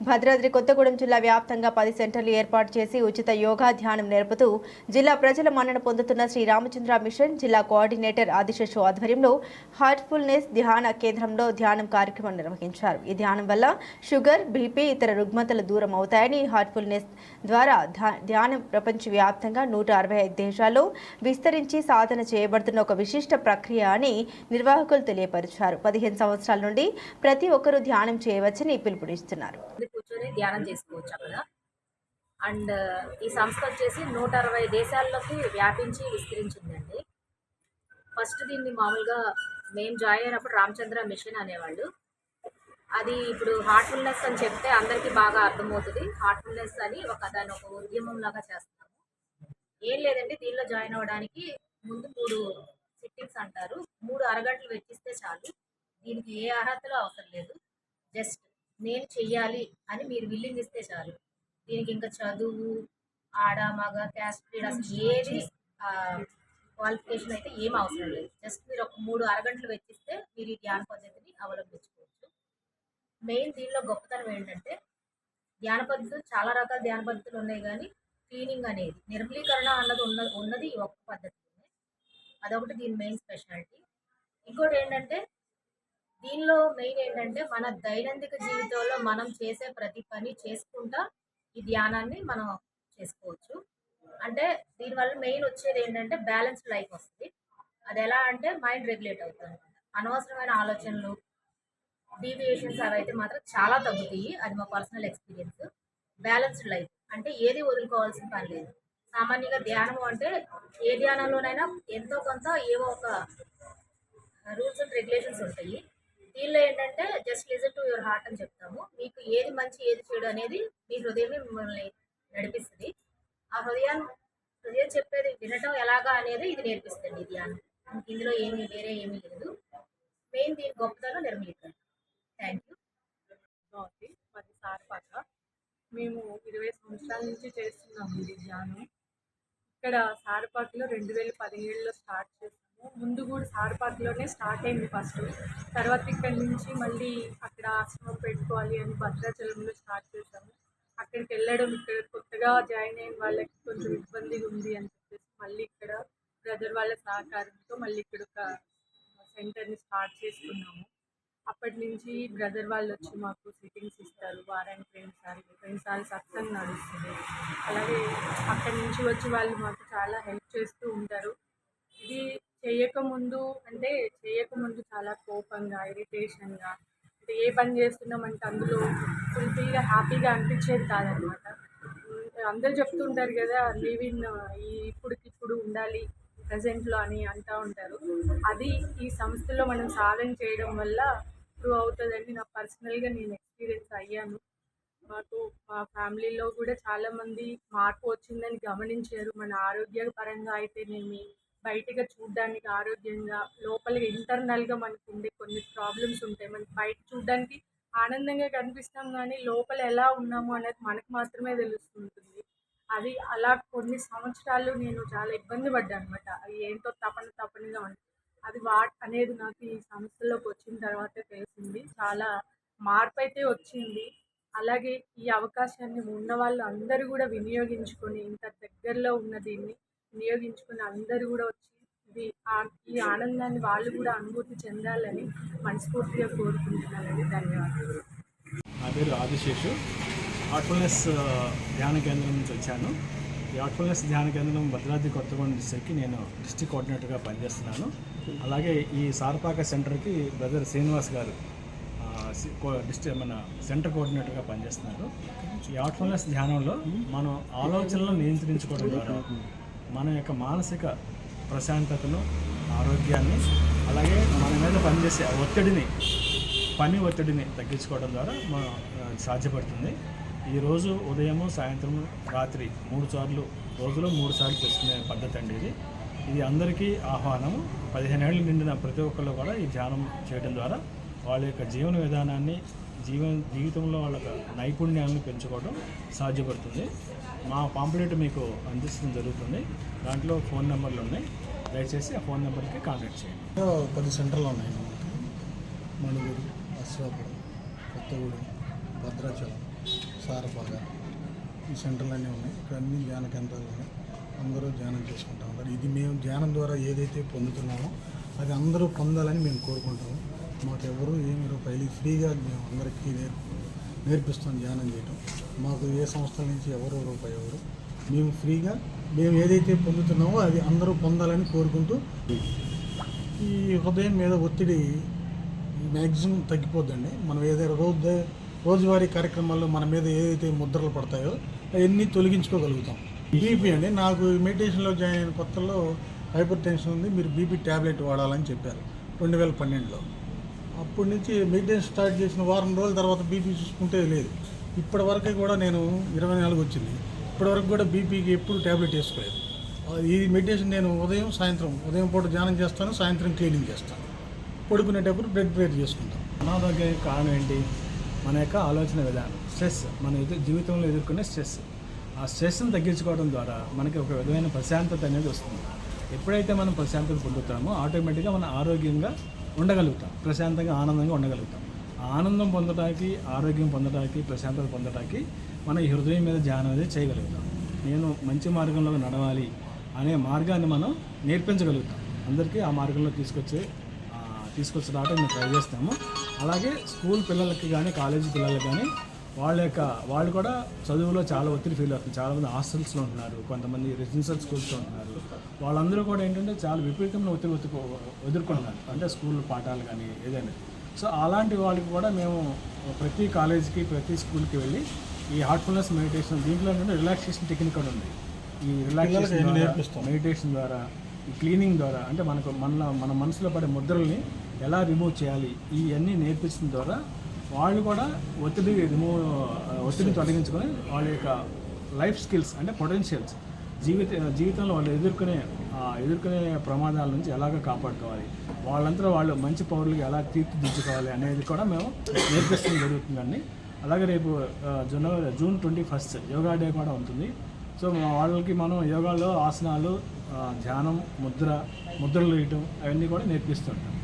భద్రాద్రి కొత్తగూడెం జిల్లా వ్యాప్తంగా పది సెంటర్లు ఏర్పాటు చేసి ఉచిత యోగా ధ్యానం నేర్పుతూ జిల్లా ప్రజల మన్నన పొందుతున్న శ్రీ రామచంద్ర మిషన్ జిల్లా కోఆర్డినేటర్ ఆదిశేషు ఆధ్వర్యంలో హార్ట్ఫుల్నెస్ ధ్యాన కేంద్రంలో ధ్యానం కార్యక్రమం నిర్వహించారు. ఈ ధ్యానం వల్ల షుగర్ బీపీ ఇతర రుగ్మతలు దూరం అవుతాయని హార్ట్ఫుల్నెస్ ద్వారా ధ్యానం ప్రపంచవ్యాప్తంగా నూట అరవై ఐదు దేశాల్లో విస్తరించి సాధన చేయబడుతున్న ఒక విశిష్ట ప్రక్రియ అని నిర్వాహకులు తెలియపరిచారు. పదిహేను సంవత్సరాల నుండి ప్రతి ఒక్కరూ ధ్యానం చేయవచ్చని పిలుపునిస్తున్నారు. కూర్చొని ధ్యానం చేసుకోవచ్చు అక్కడ. అండ్ ఈ సంస్థ వచ్చేసి నూట అరవై దేశాల్లోకి వ్యాపించి విస్తరించిందండి. ఫస్ట్ దీన్ని మామూలుగా మేము జాయిన్ అయినప్పుడు రామచంద్ర మిషన్ అనేవాళ్ళు. అది ఇప్పుడు హార్ట్ఫుల్నెస్ అని చెప్తే అందరికీ బాగా అర్థమవుతుంది. హార్ట్ఫుల్నెస్ అని ఒక దాని ఒక ఉద్యమం లాగా చేస్తున్నాము ఏం లేదండి దీనిలో జాయిన్ అవ్వడానికి ముందు మూడు సిట్టింగ్స్ అంటారు. మూడు అరగంటలు వెచ్చిస్తే చాలు. దీనికి ఏ అర్హతలు అవసరం లేదు. జస్ట్ నేను చెయ్యాలి అని మీరు విల్లింగ్ ఇస్తే చాలు. దీనికి ఇంకా చదువు ఆడ మగ క్యాస్ట్ పీరియడ్ అసలు ఏది క్వాలిఫికేషన్ అయితే ఏం అవసరం లేదు. జస్ట్ మీరు ఒక మూడు అరగంటలు వెచ్చిస్తే మీరు ఈ ధ్యాన పద్ధతిని అవలంబించుకోవచ్చు. మెయిన్ దీనిలో గొప్పతనం ఏంటంటే ధ్యాన పద్ధతులు చాలా రకాల ధ్యాన పద్ధతులు ఉన్నాయి కానీ క్లీనింగ్ అనేది నిర్మలీకరణ అన్నది ఉన్న ఉన్నది ఈ ఒక్క పద్ధతిలోనే. అదొకటి దీని మెయిన్ స్పెషాలిటీ ఇంకోటి ఏంటంటే దీనిలో మెయిన్ ఏంటంటే మన దైనందిక జీవితంలో మనం చేసే ప్రతి పని చేసుకుంటా ఈ ధ్యానాన్ని మనం చేసుకోవచ్చు. అంటే దీనివల్ల మెయిన్ వచ్చేది ఏంటంటే బ్యాలెన్స్డ్ లైఫ్ వస్తుంది. అది ఎలా అంటే మైండ్ రెగ్యులేట్ అవుతుంది. అనవసరమైన ఆలోచనలు డీవియేషన్స్ అవి అయితే మాత్రం చాలా తగ్గుతాయి. అది మా పర్సనల్ ఎక్స్పీరియన్స్ బ్యాలెన్స్డ్ లైఫ్ అంటే ఏది వదులుకోవాల్సిన పని లేదు. సామాన్యంగా ధ్యానం అంటే ఏ ధ్యానంలోనైనా ఎంతో కొంత ఏవో ఒక రూల్స్ అండ్ రెగ్యులేషన్స్ ఉంటాయి. దీనిలో ఏంటంటే just listen to your heart అని చెప్తాము. మీకు ఏది మంచి ఏది చెడు అనేది మీ హృదయమే మిమ్మల్ని నడిపిస్తుంది. ఆ హృదయాన్ని హృదయం చెప్పేది వినటం ఎలాగా అనేది ఇది నేర్పిస్తుంది ఈ ధ్యానం. ఇందులో ఏమీ వేరే ఏమీ లేదు. మెయిన్ దీని గొప్పతనం నిర్మలీకరణ. Thank you. ఉంది మేము ఇరవై సంవత్సరాల నుంచి చేస్తున్నాము ఇది ధ్యానం. ఇక్కడ సారపాటులో రెండు వేల పదిహేడులో స్టార్ట్ చేసాము ముందు కూడా సారపాకలోనే స్టార్ట్ అయింది ఫస్ట్. తర్వాత ఇక్కడ నుంచి మళ్ళీ అక్కడ ఆశ్రమం పెట్టుకోవాలి అని భద్రాచలంలో స్టార్ట్ చేశాము. అక్కడికి వెళ్ళడం ఇక్కడ కొత్తగా జాయిన్ అయిన వాళ్ళకి కొంచెం ఇబ్బందిగా ఉంది అని చెప్పేసి మళ్ళీ ఇక్కడ బ్రదర్ వాళ్ళ సహకారంతో మళ్ళీ ఇక్కడ ఒక సెంటర్ని స్టార్ట్ చేసుకున్నాము. అప్పటి నుంచి బ్రదర్ వాళ్ళు వచ్చి మాకు సిట్టింగ్స్ ఇస్తారు వారానికి రెండుసార్లు రెండుసార్లు సత్సంగ్ నడుస్తుంది. అలాగే అక్కడి నుంచి వచ్చి వాళ్ళు మాకు చాలా హెల్ప్ చేస్తూ ఉంటారు. చేయకముందు అంటే చేయకముందు చాలా కోపంగా ఇరిటేషన్గా అంటే ఏ పని చేస్తున్నామంటే అందులో ఫుల్ఫిల్గా హ్యాపీగా అనిపించేది కాదనమాట. అందరు చెప్తుంటారు కదా లివ్ ఇన్ ఈ ఇప్పుడుకిప్పుడు ఉండాలి ప్రజెంట్లో అని అంటూ ఉంటారు. అది ఈ సంస్థలో మనం సాధన చేయడం వల్ల ప్రూవ్ అవుతుందని నా పర్సనల్గా నేను ఎక్స్పీరియన్స్ అయ్యాను. మాకు మా ఫ్యామిలీలో కూడా చాలామంది మార్పు వచ్చిందని గమనించారు. మన ఆరోగ్య పరంగా అయితేనేమి బయటగా చూడడానికి ఆరోగ్యంగా లోపల ఇంటర్నల్గా మనకు ఉండే కొన్ని ప్రాబ్లమ్స్ ఉంటాయి. మనకి బయట చూడడానికి ఆనందంగా కనిపిస్తాం కానీ లోపల ఎలా ఉన్నాము అనేది మనకు మాత్రమే తెలుస్తుంటుంది. అది అలా కొన్ని సంవత్సరాలు నేను చాలా ఇబ్బంది పడ్డాను అనమాట అది ఏంటో తపన తపనగా ఉంది. అది వాట్ అనేది నాకు ఈ సంస్థలోకి వచ్చిన తర్వాత తెలిసింది. చాలా మార్పు అయితే వచ్చింది. అలాగే ఈ అవకాశాన్ని ఉన్న వాళ్ళు అందరూ కూడా వినియోగించుకొని ఇంత దగ్గరలో ఉన్న దీన్ని వినియోగించుకుని అందరూ కూడా వచ్చి ఇది ఈ ఆనందాన్ని వాళ్ళు కూడా అనుభూతి చెందాలని మనస్ఫూర్తిగా కోరుకుంటున్నానండి. ధన్యవాదాలు. నా పేరు ఆదిశేషు హార్ట్ఫుల్నెస్ uh, ధ్యాన కేంద్రం నుంచి వచ్చాను. ఈ హార్ట్ఫుల్నెస్ ధ్యాన కేంద్రం భద్రాద్రి కొత్తగూడెం డిస్ట్రిక్ట్కి నేను డిస్ట్రిక్ట్ కోఆర్డినేటర్గా పనిచేస్తున్నాను. అలాగే ఈ సార్పాక సెంటర్కి బ్రదర్ శ్రీనివాస్ గారు డిస్ట్రిక్ట్ మన సెంటర్ కోఆర్డినేటర్గా పనిచేస్తున్నారు. ఈ హార్ట్ఫుల్నెస్ ధ్యానంలో మనం ఆలోచనలను నియంత్రించుకోవడం ద్వారా మన యొక్క మానసిక ప్రశాంతతను ఆరోగ్యాన్ని అలాగే మన మీద పనిచేసే ఒత్తిడిని పని ఒత్తిడిని తగ్గించుకోవడం ద్వారా మనం సాధ్యపడుతుంది. ఈరోజు ఉదయము సాయంత్రం రాత్రి మూడు సార్లు రోజులో మూడు సార్లు చేసుకునే పద్ధతి అండి ఇది. ఇది అందరికీ ఆహ్వానం పదిహేను ఏళ్ళు నిండిన ప్రతి ఒక్కళ్ళు కూడా ఈ ధ్యానం చేయడం ద్వారా వాళ్ళ యొక్క జీవన విధానాన్ని జీవన జీవితంలో వాళ్ళ యొక్క నైపుణ్యాలను పెంచుకోవడం సాధ్యపడుతుంది. మా పాంప్లెట్ మీకు అందించడం జరుగుతుంది. దాంట్లో ఫోన్ నెంబర్లు ఉన్నాయి. దయచేసి ఆ ఫోన్ నెంబర్కి కాంటాక్ట్ చేయండి. పది సెంటర్లు ఉన్నాయి మణుగూరు అశ్వాపురం కొత్తగూడెం భద్రాచలం సారపాగ. ఈ సెంటర్లు అన్నీ ఉన్నాయి. ఇక్కడ అన్ని ధ్యాన కేంద్రాలు ఉన్నాయి. అందరూ ధ్యానం చేసుకుంటా ఉన్నారు ఇది మేము ధ్యానం ద్వారా ఏదైతే పొందుతున్నామో అది అందరూ పొందాలని మేము కోరుకుంటాము. మాకు ఎవరు ఏమి రూపాయలు ఫ్రీగా మేము అందరికీ నేర్పు నేర్పిస్తాం ధ్యానం చేయటం. మాకు ఏ సంస్థల నుంచి ఎవరు రూపాయి ఎవరు మేము ఫ్రీగా మేము ఏదైతే పొందుతున్నామో అది అందరూ పొందాలని కోరుకుంటూ ఈ హృదయం మీద ఒత్తిడి మ్యాక్సిమం తగ్గిపోద్దండి. మనం ఏదైనా రోజు రోజువారీ కార్యక్రమాల్లో మన మీద ఏదైతే ముద్రలు పడతాయో అవన్నీ తొలగించుకోగలుగుతాం. బీపీ అండి. నాకు మెడిటేషన్లో జాయిన్ అయిన కొత్తలో హైపర్ టెన్షన్ ఉంది. మీరు బీపీ ట్యాబ్లెట్ వాడాలని చెప్పారు. రెండు వేల పన్నెండులో. అప్పటి నుంచి మెయింటెనెన్స్ స్టార్ట్ చేసిన వారం రోజుల తర్వాత బీపీ చూసుకుంటే లేదు. ఇప్పటి వరకు కూడా నేను ఇరవై నాలుగు వచ్చింది. ఇప్పటి వరకు కూడా బీపీకి ఎప్పుడు ట్యాబ్లెట్ వేసుకోలేదు. ఈ మెడిటేషన్ నేను ఉదయం సాయంత్రం ఉదయం పూట ధ్యానం చేస్తాను సాయంత్రం క్లీనింగ్ చేస్తాను. పడుకునేటప్పుడు బ్లడ్ ప్రేర్ చేసుకుంటాం అనారోగ్యానికి కారణం ఏంటి? మన యొక్క ఆలోచన విధానం స్ట్రెస్ మన జీవితంలో ఎదుర్కొనే స్ట్రెస్ ఆ స్ట్రెస్ని తగ్గించుకోవడం ద్వారా మనకి ఒక విధమైన ప్రశాంతత అనేది వస్తుంది. ఎప్పుడైతే మనం ప్రశాంతత పొందుతామో ఆటోమేటిక్గా మన ఆరోగ్యంగా ఉండగలుగుతాం. ప్రశాంతంగా ఆనందంగా ఉండగలుగుతాం. ఆ ఆనందం పొందడానికి ఆరోగ్యం పొందడానికి ప్రశాంతత పొందడానికి మన ఈ హృదయం మీద ధ్యానం అనేది చేయగలుగుతాం. నేను మంచి మార్గంలో నడవాలి అనే మార్గాన్ని మనం నేర్పించగలుగుతాం. అందరికీ ఆ మార్గంలో తీసుకొచ్చే తీసుకొచ్చడానికి మేము ట్రై చేస్తాము అలాగే స్కూల్ పిల్లలకి కానీ కాలేజీ పిల్లలకి కానీ వాళ్ళ యొక్క వాళ్ళు కూడా చదువులో చాలా ఒత్తిడి ఫీల్ అవుతుంది చాలామంది హాస్టల్స్లో ఉంటున్నారు. కొంతమంది రెసిడెన్షియల్ స్కూల్స్లో ఉంటున్నారు. వాళ్ళందరూ కూడా ఏంటంటే చాలా విపరీతమైన ఒత్తిడి ఒత్తుకో ఎదుర్కొంటున్నారు. అంటే స్కూల్ పాఠాలు కానీ ఏదైనా. సో అలాంటి వాళ్ళకి కూడా మేము ప్రతి కాలేజీకి ప్రతి స్కూల్కి వెళ్ళి ఈ హార్ట్ఫుల్నెస్ మెడిటేషన్ దీంట్లో నుండి రిలాక్సేషన్ టెక్నిక్ కూడా ఉంది. ఈ రిలాక్సేషన్? మెడిటేషన్ ద్వారా ఈ క్లీనింగ్ ద్వారా అంటే మనకు మన మన మనసులో పడే ముద్రల్ని ఎలా రిమూవ్ చేయాలి ఇవన్నీ నేర్పించడం ద్వారా వాళ్ళు కూడా ఒత్తిడి రిమూవ్ ఒత్తిడిని తొలగించుకొని వాళ్ళ యొక్క లైఫ్ స్కిల్స్ అంటే పొటెన్షియల్స్ జీవిత జీవితంలో వాళ్ళు ఎదుర్కొనే ఎదుర్కొనే ప్రమాదాల నుంచి ఎలాగ కాపాడుకోవాలి వాళ్ళంతా వాళ్ళు మంచి పౌరులుగా ఎలా తీర్చిదిద్దుకోవాలి అనేది కూడా మేము నేర్పిస్తుంది జరుగుతుందండి. అలాగే రేపు జనవరి June twenty first yoga day కూడా ఉంటుంది. సో వాళ్ళకి మనం యోగాలో ఆసనాలు ధ్యానం ముద్ర ముద్రలు వేయటం అవన్నీ కూడా నేర్పిస్తుంటాం